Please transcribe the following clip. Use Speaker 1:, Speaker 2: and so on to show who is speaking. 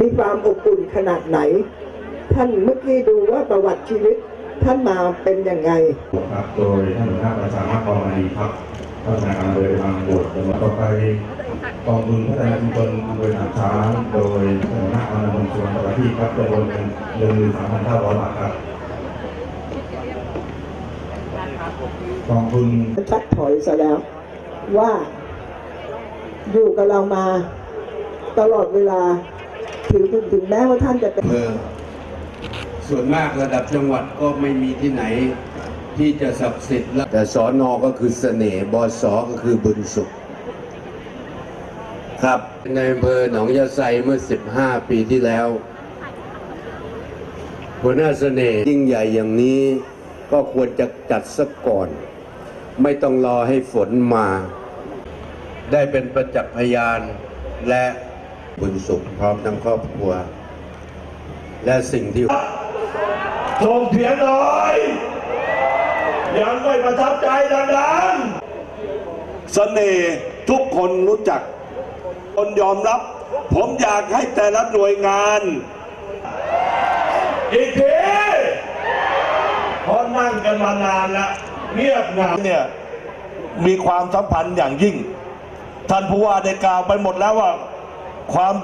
Speaker 1: มีความอบอุ่นขนาดไหน ท่านเมื่อกี้ดูว่าประวัติชีวิตท่านมาเป็นยังไง
Speaker 2: ครับโดยท่านหัวหน้าประชามาพรมาดีครับพัฒนาการอำเภอบางบวชลำดับต่อไปกองทุนพัฒนาชุมชนอำเภอหนามช้างโดยท่านหัวหน้าอนันต์ชวนประทีปครับจำนวนเงินหนึ่งหมื่นสามพันเก้าร้อยบาทครับกองทุน
Speaker 1: ชักถอยซะแล้วว่าอยู่กับเรามาตลอดเวลา ถึงถึงแม้ว่าท่านจะเป็น
Speaker 3: อำเภอส่วนมากระดับจังหวัดก็ไม่มีที่ไหนที่จะศักดิ์สิทธิ์แล้วแต่สอนอก็คือเสน่ห์บสก็คือบุญสุข ครับในอำเภอหนองยาไซเมื่อ 15 ปีที่แล้วหัวหน้าเสน่ห์ยิ่งใหญ่อย่างนี้ก็ควรจะจัดสักก่อน ไม่ต้องรอให้ฝนมา ได้เป็นประจักษ์พยานและ บุญสุขพร้อมทั้งครอบครัว และสิ่งที่
Speaker 4: ส่งเสียงหน่อยยังไม่ประทับใจดังๆเสน่ห์ทุกคนรู้จัก คนยอมรับ ผมอยากให้แต่ละหน่วยงาน อีกทีเพราะนั่งกันมานานแล้วเงียบเหงาเนี่ยมีความสัมพันธ์อย่างยิ่ง ท่านผู้ว่าได้กล่าวไปหมดแล้วว่า ความ